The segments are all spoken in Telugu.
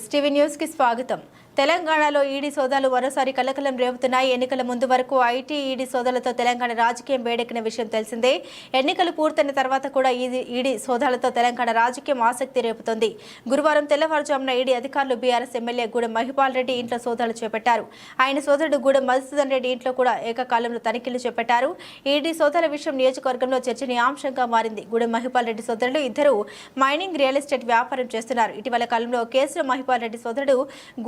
ఎస్టీవీ న్యూస్కి స్వాగతం. తెలంగాణలో ఈడీ సోదాలు మరోసారి కలకలం రేపుతున్నాయి. ఎన్నికల ముందు వరకు ఐటీ ఈడీ సోదాలతో తెలంగాణ రాజకీయం వేడెక్కిన విషయం తెలిసిందే. ఎన్నికలు పూర్తయిన తర్వాత కూడా ఈడీ ఈడీ సోదాలతో తెలంగాణ రాజకీయం ఆసక్తి రేపుతోంది. గురువారం తెల్లవారుజామున ఈడీ అధికారులు బీఆర్ఎస్ ఎమ్మెల్యే గూడెం మహిపాల్ రెడ్డి ఇంట్లో సోదాలు చేపట్టారు. ఆయన సోదరుడు గూడెం మధుసూదన్ రెడ్డి ఇంట్లో కూడా ఏకకాలంలో తనిఖీలు చేపట్టారు. ఈడీ సోదాల విషయం నియోజకవర్గంలో చర్చనీయాంశంగా మారింది. గూడెం మహిపాల్ రెడ్డి సోదరుడు ఇద్దరు మైనింగ్ రియల్ ఎస్టేట్ వ్యాపారం చేస్తున్నారు. ఇటీవల కాలంలో కేసులో మహిపాల్ రెడ్డి సోదరుడు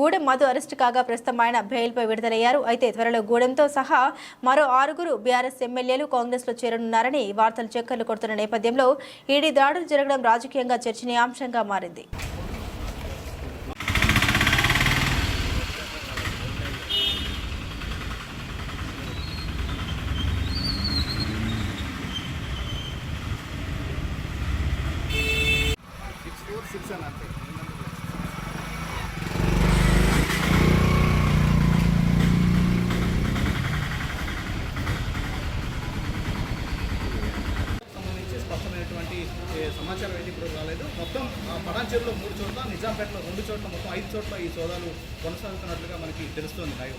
గూడెం మధు అరెస్టు కాగా ప్రస్తుతం ఆయన బెయిల్పై విడుదలయ్యారు. అయితే త్వరలో గూడెంతో సహా మరో ఆరుగురు బీఆర్ఎస్ ఎమ్మెల్యేలు కాంగ్రెస్లో చేరనున్నారని వార్తలు చక్కర్లు కొడుతున్న నేపథ్యంలో ఈడీ దాడులు జరగడం రాజకీయంగా చర్చనీయాంశంగా మారింది. సిక్స్ ఫోర్ సిక్స్ అని అంతే సమాచారం అయితే ఇప్పుడు రాలేదు. మొత్తం పడాచేరులో మూడు చోట్ల నిజాంపేటలో రెండు చోట్ల మొత్తం ఐదు చోట్ల ఈ సోదాలు కొనసాగుతున్నట్లుగా మనకి తెలుస్తోంది. Live